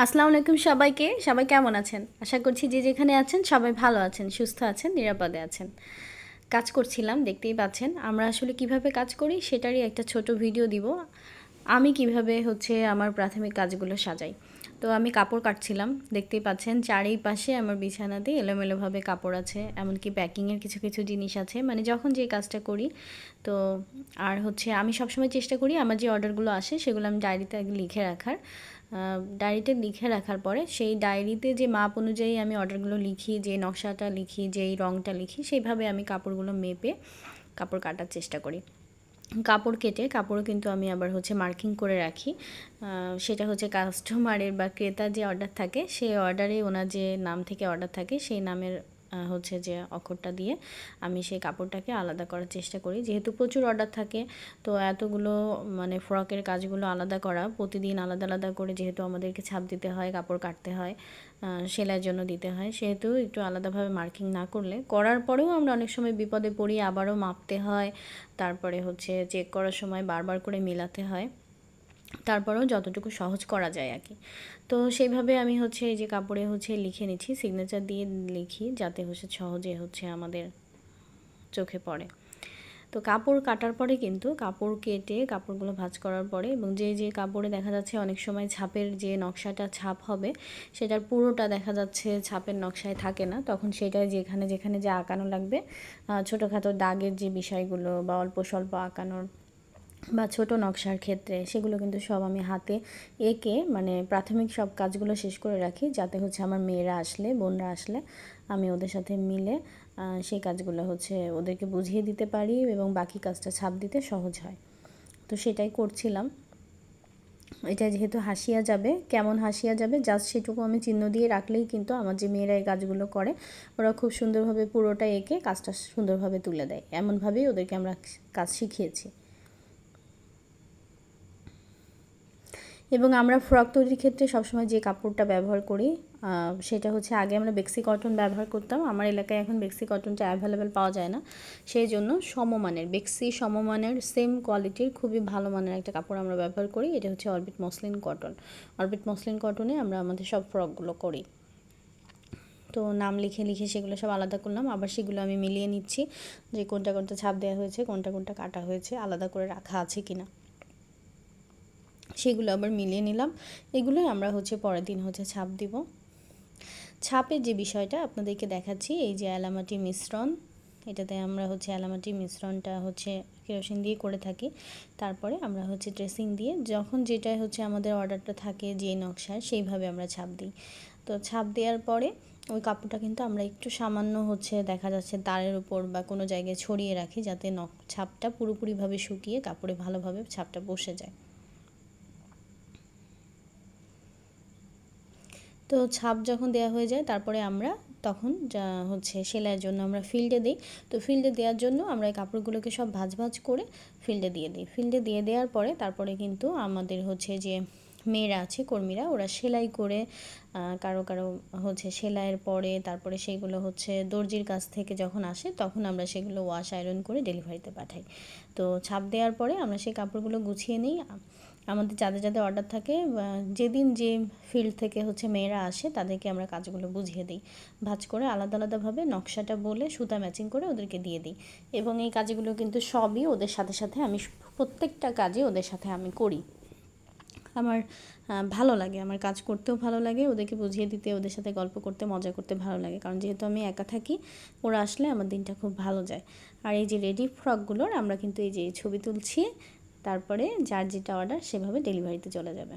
আসসালামু আলাইকুম সবাইকে। সবাই কেমন আছেন? আশা করছি যে যেখানে আছেন সবাই ভালো আছেন, সুস্থ আছেন, নিরাপদে আছেন। কাজ করছিলাম, দেখতেই পাচ্ছেন। আমরা আসলে কীভাবে কাজ করি সেটারই একটা ছোট ভিডিও দিব। আমি কীভাবে হচ্ছে আমার প্রাথমিক কাজগুলো সাজাই। তো আমি কাপড় কাটছিলাম, দেখতেই পাচ্ছেন চারেই পাশে আমার বিছানাতে এলোমেলোভাবে কাপড় আছে, এমনকি প্যাকিংয়ের কিছু কিছু জিনিস আছে। মানে যখন যে কাজটা করি, তো আর হচ্ছে আমি সবসময় চেষ্টা করি আমার যে অর্ডারগুলো আসে সেগুলো আমি ডায়েরিতে লিখে রাখার। ডায়েরিতে লিখে রাখার পরে সেই ডায়েরিতে যে মাপ অনুযায়ী আমি অর্ডারগুলো লিখি, যে নকশাটা লিখি যেই রঙটা লিখি, সেইভাবে আমি কাপড়গুলো মেপে কাপড় কাটার চেষ্টা করি। কাপড় কেটে কাপড়ও কিন্তু আমি আবার হচ্ছে মার্কিং করে রাখি। সেটা হচ্ছে কাস্টমারের বা ক্রেতার যে অর্ডার থাকে, সেই অর্ডারে ওনার যে নাম থেকে অর্ডার থাকে, সেই নামের হচ্ছে যে অক্ষরটা দিয়ে আমি সেই কাপড়টাকে আলাদা করার চেষ্টা করি। যেহেতু প্রচুর অর্ডার থাকে, তো এতগুলো মানে ফ্রকের কাজগুলো আলাদা করা, প্রতিদিন আলাদা আলাদা করে যেহেতু আমাদেরকে ছাপ দিতে হয়, কাপড় কাটতে হয় সেলাইয়ের জন্য দিতে হয়, সেহেতু একটু আলাদাভাবে মার্কিং না করলে। করার পরেও আমরা অনেক সময় বিপদে পড়ি, আবারও মাপতে হয়, তারপরে হচ্ছে চেক করার সময় বারবার করে মেলাতে হয়। তারপরেও যতটুকু সহজ করা যায় আর কি। তো সেইভাবে আমি হচ্ছে এই যে কাপড়ে হচ্ছে লিখে নিচ্ছি সিগনেচার দিয়ে লিখি যাতে হচ্ছে সহজে হচ্ছে আমাদের চোখে পড়ে। তো কাপড় কাটার পরে কিন্তু কাপড় কেটে কাপড়গুলো ভাঁজ করার পরে এবং যে যে কাপড়ে দেখা যাচ্ছে অনেক সময় ছাপের যে নকশাটা ছাপ হবে, সেটার পুরোটা দেখা যাচ্ছে ছাপের নকশায় থাকে না। তখন সেটা যেখানে যেখানে যে আঁকানো লাগবে ছোটোখাটো দাগের যে বিষয়গুলো বা অল্প স্বল্প আঁকানোর বা ছোট নকশার ক্ষেত্রে সেগুলো কিন্তু সব আমি হাতে এঁকে মানে প্রাথমিক সব কাজগুলো শেষ করে রাখি। যাতে হচ্ছে আমার মেয়েরা আসলে, বোনরা আসলে আমি ওদের সাথে মিলে সেই কাজগুলো হচ্ছে ওদেরকে বুঝিয়ে দিতে পারি এবং বাকি কাজটা ছাপ দিতে সহজ হয়। তো সেটাই করছিলাম। এটা যেহেতু হাসিয়া যাবে, কেমন হাসিয়া যাবে জাস্ট সেটুকু আমি চিহ্ন দিয়ে রাখলেই কিন্তু আমার যে মেয়েরা এই কাজগুলো করে, ওরা খুব সুন্দরভাবে পুরোটা এঁকে কাজটা সুন্দরভাবে তুলে দেয়। এমনভাবেই ওদেরকে আমরা কাজ শিখিয়েছি। এবং আমরা ফ্রক তৈরির ক্ষেত্রে সবসময় যে কাপড়টা ব্যবহার করি সেটা হচ্ছে আগে আমরা বেক্সি কটন ব্যবহার করতাম। আমার এলাকায় এখন বেক্সি কটনটা অ্যাভেলেবেল পাওয়া যায় না। সেই জন্য সমমানের, বেক্সি সমমানের সেম কোয়ালিটির খুবই ভালো মানের একটা কাপড় আমরা ব্যবহার করি। এটা হচ্ছে Orbit muslin cotton Orbit muslin কটনে আমরা আমাদের সব ফ্রকগুলো করি। তো নাম লিখে লিখে সেগুলো সব আলাদা করলাম। আবার সেগুলো আমি মিলিয়ে নিচ্ছি যে কোনটা কোনটা ছাপ দেওয়া হয়েছে, কোনটা কোনটা কাটা হয়েছে, আলাদা করে রাখা আছে কিনা। সেগুলো আবার মিলিয়ে নিলাম। এগুলোই আমরা হচ্ছে পরের দিন হচ্ছে ছাপ দিব। ছাপের যে বিষয়টা আপনাদেরকে দেখাচ্ছি, এই যে এলামাটি মিশ্রণ, এটাতে আমরা হচ্ছে এলামাটি মিশ্রণটা হচ্ছে কেরোসিন দিয়ে করে থাকি। তারপরে আমরা হচ্ছে ড্রেসিং দিয়ে, যখন যেটা হচ্ছে আমাদের অর্ডারটা থাকে যে নকশায় সেইভাবে আমরা ছাপ দিই। তো ছাপ দেওয়ার পরে ওই কাপড়টা কিন্তু আমরা একটু সামান্য হচ্ছে দেখা যাচ্ছে তারের উপর বা কোনো জায়গায় ছড়িয়ে রাখি, যাতে নখ ছাপটা পুরোপুরিভাবে শুকিয়ে কাপড়ে ভালোভাবে ছাপটা বসে যায়। তো ছাপ যখন দেওয়া হয়ে যায়, তারপরে আমরা তখন যা হচ্ছে সেলাইয়ের জন্য আমরা ফিল্ডে দিই। তো ফিল্ডে দেওয়ার জন্য আমরা এই কাপড়গুলোকে সব ভাজ ভাজ করে ফিল্ডে দিয়ে দিই। ফিল্ডে দিয়ে দেওয়ার পরে তারপরে কিন্তু আমাদের হচ্ছে যে মেয়েরা আছে, কর্মীরা, ওরা সেলাই করে কারও কারও হচ্ছে সেলাইয়ের পরে তারপরে সেগুলো হচ্ছে দর্জির কাছ থেকে যখন আসে, তখন আমরা সেগুলো ওয়াশ, আয়রন করে ডেলিভারিতে পাঠাই। তো ছাপ দেওয়ার পরে আমরা সেই কাপড়গুলো গুছিয়ে নিই। আমাদের যাদের যাদের অর্ডার থাকে যেদিন যে ফিল্ড থেকে হচ্ছে মেয়েরা আসে, তাদেরকে আমরা কাজগুলো বুঝিয়ে দিই। ভাজ করে আলাদা আলাদাভাবে নকশাটা বলে সুতা ম্যাচিং করে ওদেরকে দিয়ে দিই। এবং এই কাজগুলো কিন্তু সবই ওদের সাথে সাথে আমি, প্রত্যেকটা কাজে ওদের সাথে আমি করি। আমার ভালো লাগে, আমার কাজ করতেও ভালো লাগে, ওদেরকে বুঝিয়ে দিতে, ওদের সাথে গল্প করতে, মজা করতে ভালো লাগে। কারণ যেহেতু আমি একা থাকি, ওরা আসলে আমার দিনটা খুব ভালো যায়। আর এই যে রেডি ফ্রকগুলোর আমরা কিন্তু এই যে ছবি তুলছি তারপরে যার যেটা অর্ডার সেভাবে ডেলিভারিতে চলে যাবে।